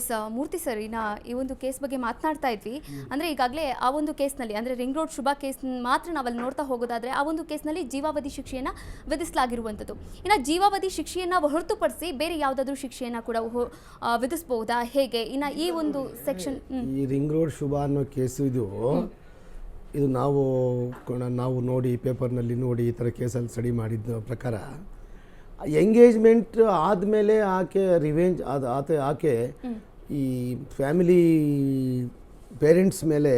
S ಮೂರ್ತಿ sir ಇನ್ನ ಈ ಒಂದು ಕೇಸ್ ಬಗ್ಗೆ ಮಾತನಾಡ್ತಾ ಇದ್ವಿ. ಅಂದ್ರೆ ಈಗಾಗಲೇ ಆ ಒಂದು ಕೇಸ್ನಲ್ಲಿ ಅಂದ್ರೆ ರಿಂಗ್ ರೋಡ್ ಶುಭ ಕೇಸ್ ಮಾತ್ರ ನಾವಲ್ಲಿ ನೋಡ್ತಾ ಹೋಗೋದಾದ್ರೆ ಆ ಒಂದು ಕೇಸ್ನಲ್ಲಿ ಜೀವಾವಧಿ ಶಿಕ್ಷೆಯನ್ನ ವಿಧಿಸಲಾಗಿರುವಂಥದ್ದು. ಇನ್ನು ಜೀವಾವಧಿ ಶಿಕ್ಷೆಯನ್ನ ಹೊರತುಪಡಿಸಿ ಬೇರೆ ಯಾವುದಾದ್ರೂ ಶಿಕ್ಷೆಯನ್ನ ಕೂಡ ವಿಧಿಸಬಹುದಾ ಹೇಗೆ? ಇನ್ನ ಈ ಒಂದು ಸೆಕ್ಷನ್ ಈ ರಿಂಗ್ ರೋಡ್ ಶುಭ ಅನ್ನೋ ಕೇಸು ಇದು ಇದು ನಾವು ನಾವು ನೋಡಿ ಪೇಪರ್ನಲ್ಲಿ ನೋಡಿ ಈ ಥರ ಕೇಸಲ್ಲಿ ಸ್ಟಡಿ ಮಾಡಿದ ಪ್ರಕಾರ ಎಂಗೇಜ್ಮೆಂಟ್ ಆದಮೇಲೆ ಆಕೆ ರಿವೆಂಜ್ ಅದು ಆತ ಆಕೆ ಈ ಫ್ಯಾಮಿಲಿ ಪೇರೆಂಟ್ಸ್ ಮೇಲೆ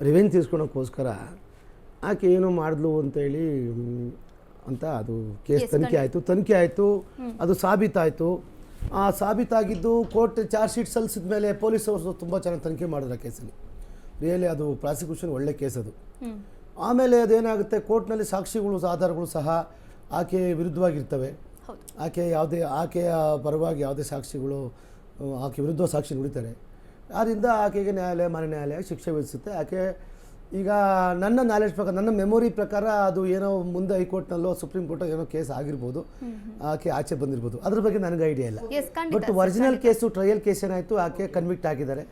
ರಿವೆಂಜ್ ತೀರ್ಸ್ಕೊಳಕ್ಕೋಸ್ಕರ ಆಕೆ ಏನೋ ಮಾಡಿದ್ಲು ಅಂತೇಳಿ ಅಂತ ಅದು ಕೇಸ್ ತನಿಖೆ ಆಯಿತು. ತನಿಖೆ ಆಯಿತು. ಅದು ಸಾಬೀತಾಯಿತು. ಆ ಸಾಬೀತಾಗಿದ್ದು ಕೋರ್ಟ್ ಚಾರ್ಜ್ ಶೀಟ್ ಸಲ್ಲಿಸಿದ ಮೇಲೆ ಪೊಲೀಸ್ ಅವರು ತುಂಬ ಚೆನ್ನಾಗಿ ತನಿಖೆ ಮಾಡಿದ್ರು ಆ ಕೇಸಲ್ಲಿ. ರಿಯಲಿ ಅದು ಪ್ರಾಸಿಕ್ಯೂಷನ್ ಒಳ್ಳೆ ಕೇಸ್ ಅದು. ಆಮೇಲೆ ಅದೇನಾಗುತ್ತೆ ಕೋರ್ಟ್ನಲ್ಲಿ ಸಾಕ್ಷಿಗಳು ಆಧಾರಗಳು ಸಹ ಆಕೆ ವಿರುದ್ಧವಾಗಿರ್ತವೆ. ಆಕೆ ಯಾವುದೇ ಆಕೆಯ ಪರವಾಗಿ ಯಾವುದೇ ಸಾಕ್ಷಿಗಳು ಆಕೆ ವಿರುದ್ಧ ಸಾಕ್ಷಿ ನುಡಿತಾರೆ. ಆದ್ದರಿಂದ ಆಕೆಗೆ ನ್ಯಾಯಾಲಯ ಮಾನ್ಯ ನ್ಯಾಯಾಲಯ ಶಿಕ್ಷೆ ವಿಧಿಸುತ್ತೆ. ಆಕೆ ಈಗ ನನ್ನ ನಾಲೆಜ್ ಪ್ರಕಾರ ನನ್ನ ಮೆಮೊರಿ ಪ್ರಕಾರ ಅದು ಏನೋ ಮುಂದೆ ಹೈಕೋರ್ಟ್ನಲ್ಲೋ ಸುಪ್ರೀಂ ಕೋರ್ಟೋ ಏನೋ ಕೇಸ್ ಆಗಿರ್ಬೋದು. ಆಕೆ ಆಚೆ ಬಂದಿರ್ಬೋದು. ಅದ್ರ ಬಗ್ಗೆ ನನಗೆ ಐಡಿಯಾ ಇಲ್ಲ. But original case trial case ಏನಾಯಿತು ಆಕೆ ಕನ್ವಿಕ್ಟ್ ಆಗಿದ್ದಾರೆ.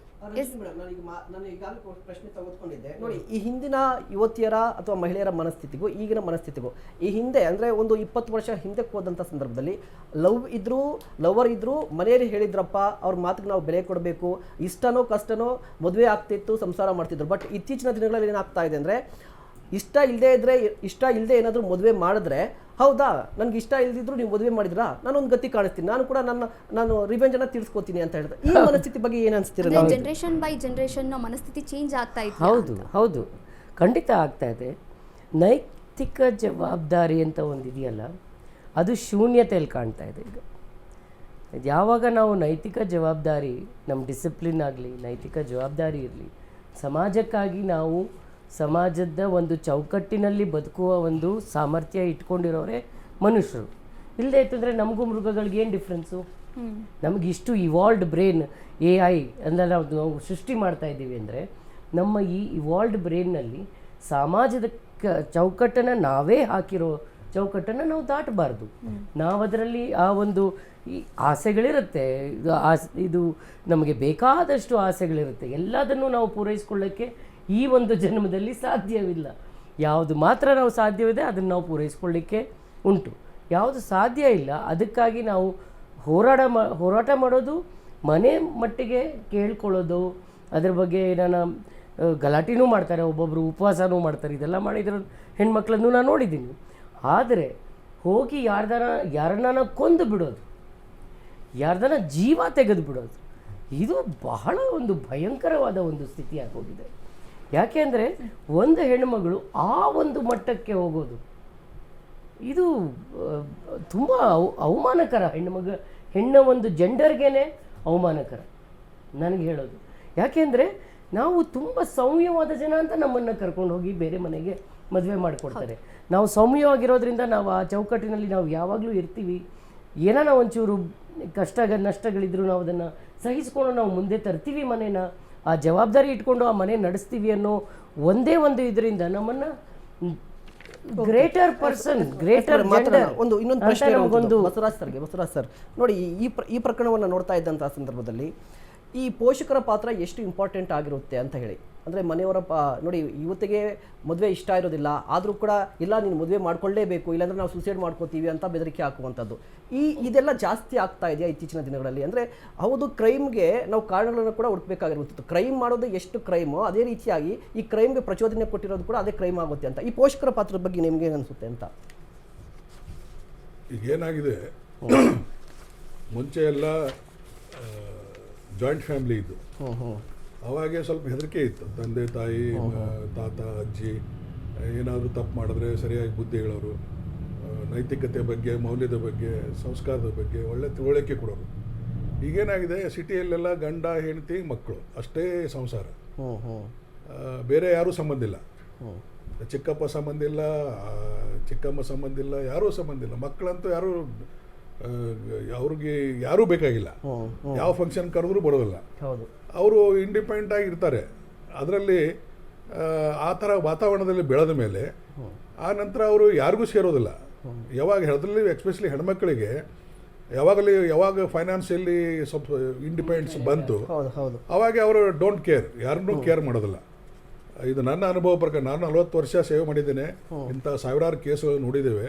ನೋಡಿ ಈ ಹಿಂದಿನ ಯುವತಿಯರ ಅಥವಾ ಮಹಿಳೆಯರ ಮನಸ್ಥಿತಿಗೂ ಈಗಿನ ಮನಸ್ಥಿತಿಗೂ ಈ ಹಿಂದೆ ಅಂದರೆ ಒಂದು ಇಪ್ಪತ್ತು ವರ್ಷ ಹಿಂದಕ್ಕೆ ಹೋದಂಥ ಸಂದರ್ಭದಲ್ಲಿ ಲವ್ ಇದ್ರು ಲವರ್ ಇದ್ರು ಮನೆಯಲ್ಲಿ ಹೇಳಿದ್ರಪ್ಪ ಅವ್ರ ಮಾತಿಗೆ ನಾವು ಬೆಲೆ ಕೊಡಬೇಕು ಇಷ್ಟನೋ ಕಷ್ಟನೋ ಮದುವೆ ಆಗ್ತಿತ್ತು ಸಂಸಾರ ಮಾಡ್ತಿದ್ರು. ಬಟ್ ಇತ್ತೀಚಿನ ದಿನಗಳಲ್ಲಿ ಏನಾಗ್ತಾ ಇದೆ ಅಂದ್ರೆ ಇಷ್ಟ ಇಲ್ಲದೆ ಇದ್ದರೆ ಇಷ್ಟ ಇಲ್ಲದೆ ಏನಾದರೂ ಮದುವೆ ಮಾಡಿದ್ರೆ ಹೌದಾ? ನನಗೆ ಇಷ್ಟ ಇಲ್ದಿದ್ರು ನೀವು ಮದುವೆ ಮಾಡಿದ್ರಾ? ನಾನೊಂದು ಗತಿ ಕಾಣಿಸ್ತೀನಿ. ನಾನು ಕೂಡ ನನ್ನ ನಾನು ರಿವೆಂಜ್ ಅನ್ನ ತೀರ್ಸ್ಕೊತೀನಿ ಅಂತ ಹೇಳಿದ್ರೆ ಈ ಮನಸ್ಥಿತಿ ಬಗ್ಗೆ ಏನು ಅನಿಸ್ತೀರ ಜನರೇಷನ್ ಬೈ ಜನರೇಷನ್ ಮನಸ್ಥಿತಿ ಚೇಂಜ್ ಆಗ್ತಾ ಇದೆ ಹೌದು ಹೌದು. ಖಂಡಿತ ಆಗ್ತಾ ಇದೆ. ನೈತಿಕ ಜವಾಬ್ದಾರಿ ಅಂತ ಒಂದು ಇದೆಯಲ್ಲ ಅದು ಶೂನ್ಯತೆಯಲ್ಲಿ ಕಾಣ್ತಾ ಇದೆ ಈಗ. ಯಾವಾಗ ನಾವು ನೈತಿಕ ಜವಾಬ್ದಾರಿ ನಮ್ಮ ಡಿಸಿಪ್ಲಿನ್ ಆಗಲಿ ನೈತಿಕ ಜವಾಬ್ದಾರಿ ಇರಲಿ ಸಮಾಜಕ್ಕಾಗಿ ನಾವು ಸಮಾಜದ ಒಂದು ಚೌಕಟ್ಟಿನಲ್ಲಿ ಬದುಕುವ ಒಂದು ಸಾಮರ್ಥ್ಯ ಇಟ್ಕೊಂಡಿರೋರೆ ಮನುಷ್ಯರು. ಇಲ್ಲದೆ ಇತ್ತಂದರೆ ನಮಗೂ ಮೃಗಗಳಿಗೆ ಏನು ಡಿಫ್ರೆನ್ಸು ನಮಗೆ ಇಷ್ಟು ಇವಾಲ್ಡ್ ಬ್ರೈನ್ ಎ ಐ ಅಂದರೆ ನಾವು ನಾವು ಸೃಷ್ಟಿ ಮಾಡ್ತಾ ಇದ್ದೀವಿ ಅಂದರೆ ನಮ್ಮ ಈ ಇವಾಲ್ಡ್ ಬ್ರೈನ್ನಲ್ಲಿ ಸಮಾಜದ ಕ ಚೌಕಟ್ಟನ್ನು ನಾವೇ ಹಾಕಿರೋ ಚೌಕಟ್ಟನ್ನು ನಾವು ದಾಟಬಾರ್ದು. ನಾವು ಅದರಲ್ಲಿ ಆ ಒಂದು ಈ ಆಸೆಗಳಿರುತ್ತೆ. ಇದು ಆಸ್ ಇದು ನಮಗೆ ಬೇಕಾದಷ್ಟು ಆಸೆಗಳಿರುತ್ತೆ. ಎಲ್ಲದನ್ನು ನಾವು ಪೂರೈಸ್ಕೊಳ್ಳೋಕ್ಕೆ ಈ ಒಂದು ಜನ್ಮದಲ್ಲಿ ಸಾಧ್ಯವಿಲ್ಲ. ಯಾವುದು ಮಾತ್ರ ನಾವು ಸಾಧ್ಯವಿದೆ, ಅದನ್ನು ನಾವು ಪೂರೈಸ್ಕೊಳ್ಳಿಕ್ಕೆ ಉಂಟು. ಯಾವುದು ಸಾಧ್ಯ ಇಲ್ಲ, ಅದಕ್ಕಾಗಿ ನಾವು ಹೋರಾಟ ಮಾ, ಹೋರಾಟ ಮಾಡೋದು, ಮನೆ ಮಟ್ಟಿಗೆ ಕೇಳ್ಕೊಳ್ಳೋದು, ಅದ್ರ ಬಗ್ಗೆ ನಾನು ಗಲಾಟೆನೂ ಮಾಡ್ತಾರೆ ಒಬ್ಬೊಬ್ಬರು ಉಪವಾಸನೂ ಮಾಡ್ತಾರೆ, ಇದೆಲ್ಲ ಮಾಡಿದ್ರ ಹೆಣ್ಮಕ್ಳನ್ನು ನಾನು ನೋಡಿದ್ದೀನಿ. ಆದರೆ ಹೋಗಿ ಯಾರ್ದಾರ ಯಾರನ್ನ ಕೊಂದು ಬಿಡೋದು, ಯಾರ್ದಾನ ಜೀವ ತೆಗೆದು ಬಿಡೋದು, ಇದು ಬಹಳ ಒಂದು ಭಯಂಕರವಾದ ಒಂದು ಸ್ಥಿತಿ ಆಗೋಗಿದೆ ಯಾಕೆಂದರೆ ಒಂದು ಹೆಣ್ಣುಮಗಳು ಆ ಒಂದು ಮಟ್ಟಕ್ಕೆ ಹೋಗೋದು. ಇದು ತುಂಬ ಅವಮಾನಕರ ಹೆಣ್ಣುಮಗ, ಹೆಣ್ಣ ಒಂದು ಜೆಂಡರ್ಗೇನೆ ಅವಮಾನಕರ, ನನಗೆ ಹೇಳೋದು. ಯಾಕೆಂದರೆ ನಾವು ತುಂಬ ಸೌಮ್ಯವಾದ ಜನ ಅಂತ ನಮ್ಮನ್ನು ಕರ್ಕೊಂಡು ಹೋಗಿ ಬೇರೆ ಮನೆಗೆ ಮದುವೆ ಮಾಡಿಕೊಡ್ತಾರೆ. ನಾವು ಸೌಮ್ಯವಾಗಿರೋದ್ರಿಂದ ನಾವು ಆ ಚೌಕಟ್ಟಿನಲ್ಲಿ ನಾವು ಯಾವಾಗಲೂ ಇರ್ತೀವಿ. ಏನಾನ ಒಂಚೂರು ಕಷ್ಟ, ನಷ್ಟಗಳಿದ್ರು ನಾವು ಅದನ್ನು ಸಹಿಸ್ಕೊಂಡು ನಾವು ಮುಂದೆ ತರ್ತೀವಿ ಮನೇನ. ಆ ಜವಾಬ್ದಾರಿ ಇಟ್ಕೊಂಡು ಆ ಮನೆ ನಡೆಸ್ತೀವಿ ಅನ್ನೋ ಒಂದೇ ಒಂದು ಇದರಿಂದ ನಮ್ಮನ್ನು ಗ್ರೇಟರ್ ಪರ್ಸನ್ ಗ್ರೇಟರ್. ಒಂದು ಇನ್ನೊಂದು ಪ್ರಶ್ನೆ. ಬಸವರಾಜ್ ಸರ್ಗೆ ಬಸವರಾಜ್ ಸರ್ ನೋಡಿ ಈ- ಈ ಪ್ರಕರಣವನ್ನು ನೋಡ್ತಾ ಇದ್ದಂತಹ ಸಂದರ್ಭದಲ್ಲಿ ಈ ಪೋಷಕರ ಪಾತ್ರ ಎಷ್ಟು ಇಂಪಾರ್ಟೆಂಟ್ ಆಗಿರುತ್ತೆ ಅಂತ ಹೇಳಿ. ಅಂದರೆ ಮನೆಯವರ ಪಾ ನೋಡಿ ಇವತ್ತಿಗೆ ಮದುವೆ ಇಷ್ಟ ಇರೋದಿಲ್ಲ ಆದರೂ ಕೂಡ ಇಲ್ಲ ನೀನು ಮದುವೆ ಮಾಡ್ಕೊಳ್ಳೇಬೇಕು ಇಲ್ಲಾಂದರೆ ನಾವು ಸೂಸೈಡ್ ಮಾಡ್ಕೋತೀವಿ ಅಂತ ಬೆದರಿಕೆ ಹಾಕುವಂಥದ್ದು. ಈ ಇದೆಲ್ಲ ಜಾಸ್ತಿ ಆಗ್ತಾ ಇದೆಯಾ ಇತ್ತೀಚಿನ ದಿನಗಳಲ್ಲಿ? ಅಂದರೆ ಹೌದು ಕ್ರೈಮ್ಗೆ ನಾವು ಕಾರಣಗಳನ್ನು ಕೂಡ ಹುಡುಕಬೇಕಾಗಿರುವಂಥದ್ದು. ಕ್ರೈಮ್ ಮಾಡೋದು ಎಷ್ಟು ಕ್ರೈಮು ಅದೇ ರೀತಿಯಾಗಿ ಈ ಕ್ರೈಮ್ಗೆ ಪ್ರಚೋದನೆ ಕೊಟ್ಟಿರೋದು ಕೂಡ ಅದೇ ಕ್ರೈಮ್ ಆಗುತ್ತೆ ಅಂತ. ಈ ಪೋಷಕರ ಪಾತ್ರದ ಬಗ್ಗೆ ನಿಮಗೆ ಏನು ಅನಿಸುತ್ತೆ ಅಂತ? ಈಗ ಏನಾಗಿದೆ? ಮುಂಚೆ ಎಲ್ಲ ಜಾಯಿಂಟ್ ಫ್ಯಾಮಿಲಿ ಇದ್ದು. ಅವಾಗೆ ಸ್ವಲ್ಪ ಹೆದರಿಕೆ ಇತ್ತು. ತಂದೆ ತಾಯಿ ತಾತ ಅಜ್ಜಿ ಏನಾದರೂ ತಪ್ಪು ಮಾಡಿದ್ರೆ ಸರಿಯಾಗಿ ಬುದ್ಧಿ ಹೇಳೋರು ನೈತಿಕತೆ ಬಗ್ಗೆ ಮೌಲ್ಯದ ಬಗ್ಗೆ ಸಂಸ್ಕಾರದ ಬಗ್ಗೆ ಒಳ್ಳೆ ತಿಳುವಳಿಕೆ ಕೊಡೋರು. ಈಗೇನಾಗಿದೆ ಸಿಟಿಯಲ್ಲೆಲ್ಲ ಗಂಡ ಹೆಂಡತಿ ಮಕ್ಕಳು ಅಷ್ಟೇ ಸಂಸಾರ. ಹ್ಞೂ ಹ್ಞೂ ಬೇರೆ ಯಾರೂ ಸಂಬಂಧ ಇಲ್ಲ. ಚಿಕ್ಕಪ್ಪ ಸಂಬಂಧ ಇಲ್ಲ ಚಿಕ್ಕಮ್ಮ ಸಂಬಂಧ ಇಲ್ಲ ಯಾರೂ ಸಂಬಂಧ ಇಲ್ಲ. ಮಕ್ಕಳಂತೂ ಯಾರೂ ಅವ್ರಿಗೆ ಯಾರೂ ಬೇಕಾಗಿಲ್ಲ. ಯಾವ ಫಂಕ್ಷನ್ ಕರೆದ್ರೂ ಬರೋದಿಲ್ಲ. ಅವರು ಇಂಡಿಪೆಂಡೆಂಟ್ ಆಗಿ ಇರ್ತಾರೆ. ಅದರಲ್ಲಿ ಆ ಥರ ವಾತಾವರಣದಲ್ಲಿ ಬೆಳೆದ ಮೇಲೆ ಆ ನಂತರ ಅವರು ಯಾರಿಗೂ ಸೇರೋದಿಲ್ಲ. ಯಾವಾಗ ಅದರಲ್ಲಿ ಎಕ್ಸ್ಪೆಷಲಿ ಹೆಣ್ಮಕ್ಳಿಗೆ ಯಾವಾಗಲೇ ಯಾವಾಗ ಫೈನಾನ್ಸಿಯಲ್ಲಿ ಸ್ವಲ್ಪ ಇಂಡಿಪೆಂಡೆನ್ಸ್ ಬಂತು ಅವಾಗ ಅವರು ಡೋಂಟ್ ಕೇರ್ ಯಾರನ್ನೂ ಕೇರ್ ಮಾಡೋದಿಲ್ಲ. ಇದು ನನ್ನ ಅನುಭವ ಪ್ರಕಾರ ನಾನು ನಲ್ವತ್ತು ವರ್ಷ ಸೇವೆ ಮಾಡಿದ್ದೇನೆ. ಇಂಥ ಸಾವಿರಾರು ಕೇಸುಗಳು ನೋಡಿದ್ದೇವೆ.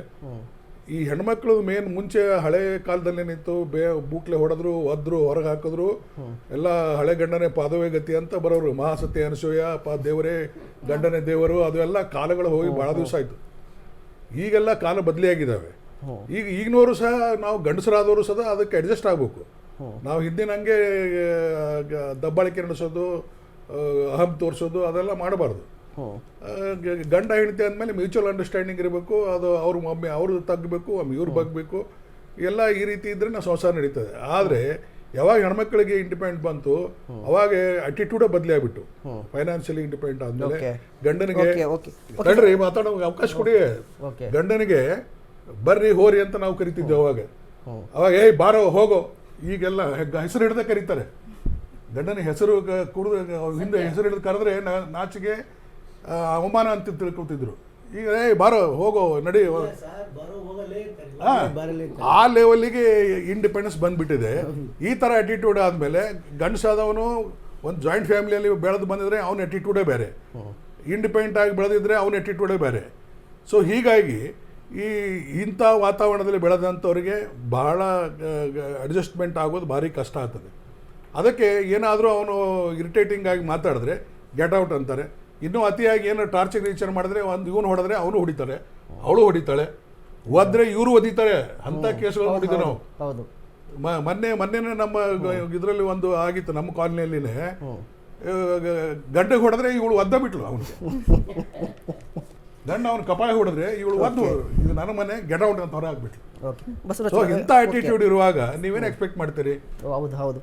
ಈ ಹೆಣ್ಮಕ್ಳು ಮೇನ್ ಮುಂಚೆ ಹಳೆ ಕಾಲದಲ್ಲಿ ನಿಂತು ಬೇ ಬೂಕ್ಲೆ ಹೊಡೆದ್ರು, ಒದ್ರು, ಹೊರಗೆ ಹಾಕಿದ್ರು, ಎಲ್ಲ ಹಳೆ ಗಂಡನೇ ಪಾದವೇ ಗತಿ ಅಂತ ಬರೋರು. ಮಹಾಸತಿ ಅನಸೂಯ, ಪಾ ದೇವರೇ, ಗಂಡನೇ ದೇವರು ಅದೆಲ್ಲ ಕಾಲಗಳು ಹೋಗಿ ಭಾಳ ದಿವಸ ಆಯಿತು. ಈಗೆಲ್ಲ ಕಾಲ ಬದಲಿಯಾಗಿದ್ದಾವೆ ಈಗ ಈಗಿನವರು ಸಹ ನಾವು ಗಂಡಸರಾದವರು ಸಹ ಅದಕ್ಕೆ ಅಡ್ಜಸ್ಟ್ ಆಗಬೇಕು. ನಾವು ಹಿಂದಿನ ಹಂಗೆ ದಬ್ಬಾಳಿಕೆ ನಡೆಸೋದು ಅಹಂ ತೋರಿಸೋದು ಅದೆಲ್ಲ ಮಾಡಬಾರ್ದು. ಗಂಡ ಹೆಂಡತಿ ಅಂದಮೇಲೆ ಮ್ಯೂಚುವಲ್ ಅಂಡರ್ಸ್ಟ್ಯಾಂಡಿಂಗ್ ಇರಬೇಕು ಅದು ಅವ್ರ ಒಮ್ಮೆ ಅವರು ತಗ್ಬೇಕು ಒಮ್ಮೆ ಇವ್ರು ಬಗ್ಬೇಕು ಎಲ್ಲ ಈ ರೀತಿ ಇದ್ರೆ ನಾವು ಸಂಸಾರ ನಡೀತದೆ. ಆದರೆ ಯಾವಾಗ ಹೆಣ್ಮಕ್ಳಿಗೆ ಇಂಡಿಪೆಂಡ್ ಬಂತು ಅವಾಗ ಅಟಿಟ್ಯೂಡ ಬದಲಿ ಆಗ್ಬಿಟ್ಟು. ಫೈನಾನ್ಷಿಯಲಿ ಇಂಡಿಪೆಂಡ್ ಆದ್ಮೇಲೆ ಗಂಡನಿಗೆ ಗಂಡ್ರಿ. ಮಾತಾಡೋ ಅವಕಾಶ ಕೊಡಿ. ಗಂಡನಿಗೆ ಬರ್ರಿ ಹೋರಿ ಅಂತ ನಾವು ಕರಿತಿದ್ದೆ ಅವಾಗ. ಅವಾಗ ಏಯ್ ಬಾರೋ ಹೋಗೋ. ಈಗೆಲ್ಲ ಹೆಸರು ಹಿಡ್ದೆ ಕರೀತಾರೆ. ಗಂಡನ ಹೆಸರು ಕುಡಿದು ಹಿಂದೆ ಹೆಸರು ಹಿಡಿದು ಕರೆದ್ರೆ ನಾಚಿಗೆ ಅವಮಾನ ಅಂತ ತಿಳ್ಕೊತಿದ್ರು. ಈಗ ಏ ಬಾರೋ ಹೋಗೋ ನಡಿ ಆ, ಲೆವೆಲ್ಲಿಗೆ ಇಂಡಿಪೆಂಡೆನ್ಸ್ ಬಂದ್ಬಿಟ್ಟಿದೆ. ಈ ಥರ ಅಟಿಟ್ಯೂಡ್ ಆದಮೇಲೆ ಗಂಡಸಾದವನು ಒಂದು ಜಾಯಿಂಟ್ ಫ್ಯಾಮಿಲಿಯಲ್ಲಿ ಬೆಳೆದು ಬಂದಿದ್ರೆ ಅವನ ಅಟಿಟ್ಯೂಡೇ ಬೇರೆ. ಇಂಡಿಪೆಂಡೆಂಟ್ ಆಗಿ ಬೆಳೆದಿದ್ರೆ ಅವನ ಅಟಿಟ್ಯೂಡೇ ಬೇರೆ. ಸೊ ಹೀಗಾಗಿ ಈ ಇಂಥ ವಾತಾವರಣದಲ್ಲಿ ಬೆಳೆದಂಥವ್ರಿಗೆ ಬಹಳ ಅಡ್ಜಸ್ಟ್ಮೆಂಟ್ ಆಗೋದು ಭಾರಿ ಕಷ್ಟ ಆಗ್ತದೆ. ಅದಕ್ಕೆ ಏನಾದರೂ ಅವನು ಇರಿಟೇಟಿಂಗ್ ಆಗಿ ಮಾತಾಡಿದ್ರೆ ಗೆಟ್ ಔಟ್ ಅಂತಾರೆ. ಇನ್ನೂ ಅತಿಯಾಗಿ ಏನು ಟಾರ್ಚರ್ ರೀಚರ್ ಮಾಡಿದ್ರೆ ಒಂದು ಇವನು ಹೊಡೆದ್ರೆ ಅವನು ಹೊಡಿತಾರೆ. ಅವಳು ಹೊಡಿತಾಳೆ. ಒದ್ರೆ ಇವರು ಒದಿತಾರೆ ಅಂತ ಕೇಸುಗಳು ನೋಡಿದ್ದೆ ನಾವು. ಮೊನ್ನೆ ಮೊನ್ನೆನೇ ನಮ್ಮ ಇದರಲ್ಲಿ ಒಂದು ಆಗಿತ್ತು ನಮ್ಮ ಕಾಲೋನಿಯಲ್ಲಿನೇ. ಗಂಡಗೆ ಹೊಡೆದ್ರೆ ಇವಳು ಒದ್ದ ಬಿಟ್ಲು ಅವನು ಗಂಡ ಅವನು ಕಪಾಯ ಹೊಡೆದ್ರೆ ಇವಳು ಒದ್ದು ಇದು ನನ್ನ ಮನೆ ಗೆಟ್ ಔಟ್ ಅಂತ ಹೊರ ಆಗ್ಬಿಟ್ಲು. ಸೊ ಇಂಥ. ಆಟಿಟ್ಯೂಡ್ ಇರುವಾಗ ನೀವೇನು ಎಕ್ಸ್ಪೆಕ್ಟ್ ಮಾಡ್ತೀರಿ? ಹೌದು ಹೌದು.